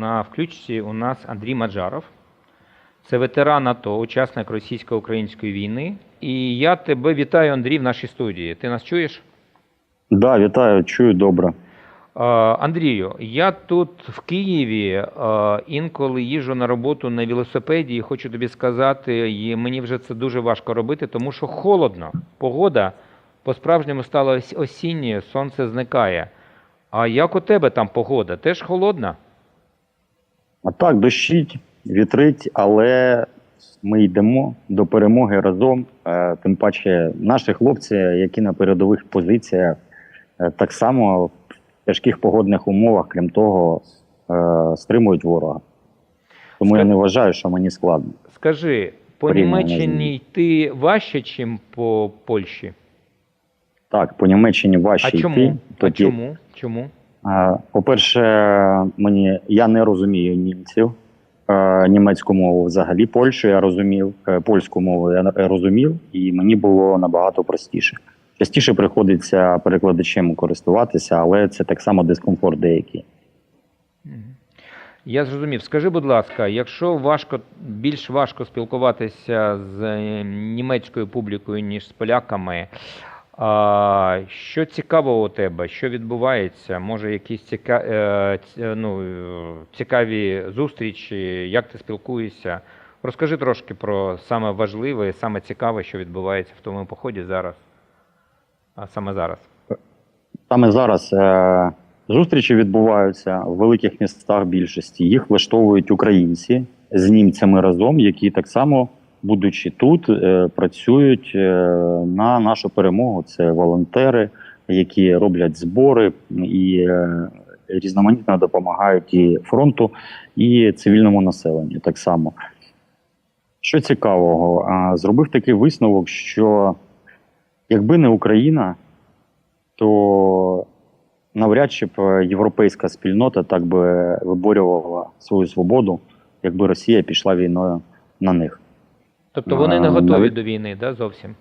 на включці у нас Андрій Маджаров. Це ветеран АТО, учасник російсько-української війни. І я тебе вітаю, Андрій, в нашій студії. Ти нас чуєш? Да, вітаю, чую добре. Андрію, я тут в Києві інколи їжджу на роботу на велосипеді і хочу тобі сказати, і мені вже це дуже важко робити, тому що холодно. Погода по-справжньому стала осінньою, сонце зникає. А як у тебе там погода? Теж холодна? А так, дощить, вітрить, але ми йдемо до перемоги разом. Е, Тим паче, наші хлопці, які на передових позиціях, е, так само в тяжких погодних умовах, крім того, е, стримують ворога. Тому я не вважаю, що мені складно. Скажи, по Німеччині йти важче, ніж по Польщі? Так, по Німеччині важче А чому? йти. А чому? Чому? Е, По-перше, мені я не розумію німців. Е, Німецьку мову взагалі Польщу я розумів, е, польську мову я розумів, і мені було набагато простіше. Частіше приходиться перекладачем користуватися, але це так само дискомфорт деякий. Я зрозумів. Скажи, будь ласка, якщо важко більш важко спілкуватися з німецькою публікою, ніж з поляками, а, що цікаво у тебе? Що відбувається? Може, якісь ціка... е, ну, е, цікаві зустрічі, як ти спілкуєшся? Розкажи трошки про саме важливе, і саме цікаве, що відбувається в тому поході зараз. А саме зараз. Саме зараз е, зустрічі відбуваються в великих містах більшості. Їх влаштовують українці з німцями разом, які так само, будучи тут, е, працюють е, на нашу перемогу. Це волонтери, які роблять збори і е, різноманітно допомагають і фронту, і цивільному населенню. Так само. Що цікавого, зробив такий висновок, що якби не Україна, то навряд чи б європейська спільнота так би виборювала свою свободу, якби Росія пішла війною на них. Тобто вони не готові навіть- до війни, да, зовсім?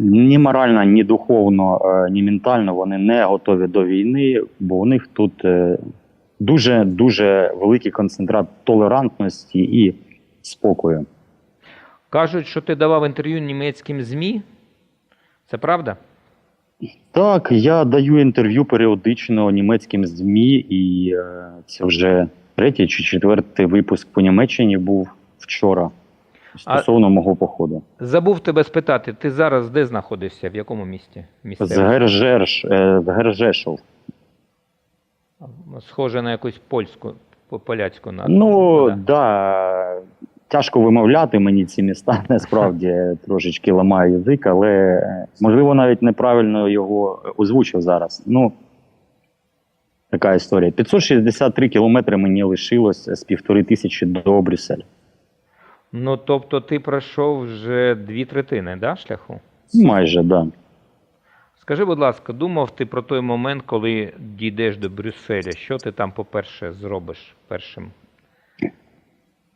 Ні морально, ні духовно, е, ні ментально вони не готові до війни, бо у них тут е, дуже дуже великий концентрат толерантності і спокою. Кажуть, що ти давав інтерв'ю німецьким ЗМІ. Це правда? Так, я даю інтерв'ю періодично німецьким ЗМІ, і е, це вже третій чи четвертий випуск по Німеччині був вчора стосовно мого походу. Забув тебе спитати, ти зараз де знаходишся? В якому місті? З Гержеш, е, з Гержешов. Схоже на якусь польську, по- поляцьку назву. Ну, да. да, тяжко вимовляти мені ці міста, насправді трошечки ламаю язик, але можливо навіть неправильно його озвучив зараз. Ну, така історія. 563 кілометри мені лишилось з півтори тисячі до Брюсселя. Ну, тобто ти пройшов вже дві третини, да, шляху? Майже, так. Да. Скажи, будь ласка, думав ти про той момент, коли дійдеш до Брюсселя? Що ти там, по-перше, зробиш першим?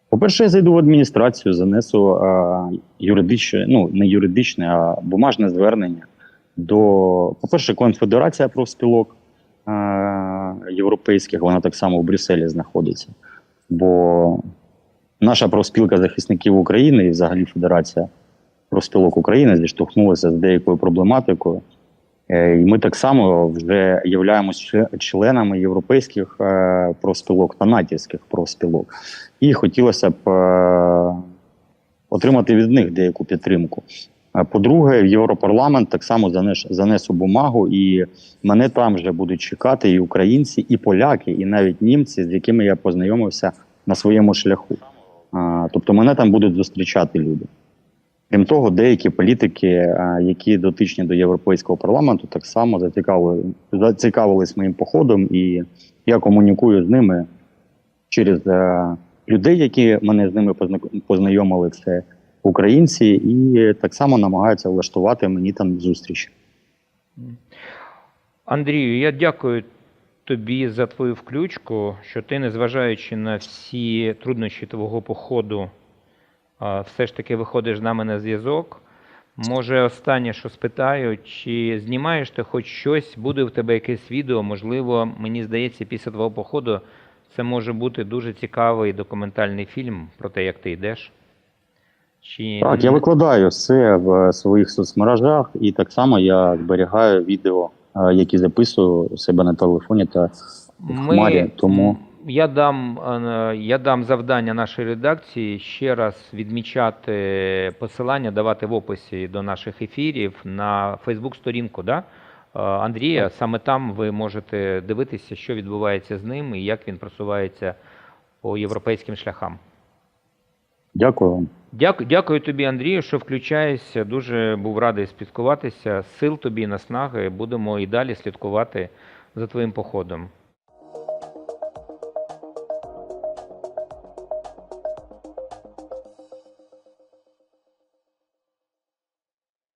По-перше, я зайду в адміністрацію, занесу а, юридичне, ну не юридичне, а бумажне звернення до, по-перше, конфедерація профспілок а, європейських, вона так само в Брюсселі знаходиться. Бо наша профспілка захисників України і взагалі Федерація профспілок України зіштовхнулася з деякою проблематикою. Е, І ми так само вже являємося членами європейських е, профспілок та натівських профспілок. І хотілося б е, отримати від них деяку підтримку. По-друге, в Європарламент так само занес, занесу бумагу, і мене там вже будуть чекати і українці, і поляки, і навіть німці, з якими я познайомився на своєму шляху. Тобто мене там будуть зустрічати люди. Крім того, деякі політики, які дотичні до європейського парламенту, так само зацікавили, зацікавились моїм походом, і я комунікую з ними через е, людей, які мене з ними познайомили. Це українці, і так само намагаються влаштувати мені там зустріч. Андрію, я дякую тобі за твою включку, що ти, незважаючи на всі труднощі твого походу, все ж таки виходиш з нами на зв'язок. Може, останнє, що спитаю, чи знімаєш ти хоч щось, буде в тебе якесь відео, можливо, мені здається, після твого походу Це може бути дуже цікавий документальний фільм про те, як ти йдеш. Чи... Так, я викладаю все в своїх соцмережах, і так само я зберігаю відео, е, які записую у себе на телефоні та в хмарі. Тому Я дам, е, я дам завдання нашій редакції ще раз відмічати посилання, давати в описі до наших ефірів на Фейсбук-сторінку да? е, Андрія. Саме там ви можете дивитися, що відбувається з ним і як він просувається по європейським шляхам. Дякую вам. Дякую, дякую тобі, Андрію, що включаєшся. Дуже був радий спілкуватися. Сил тобі, наснаги. Будемо і далі слідкувати за твоїм походом.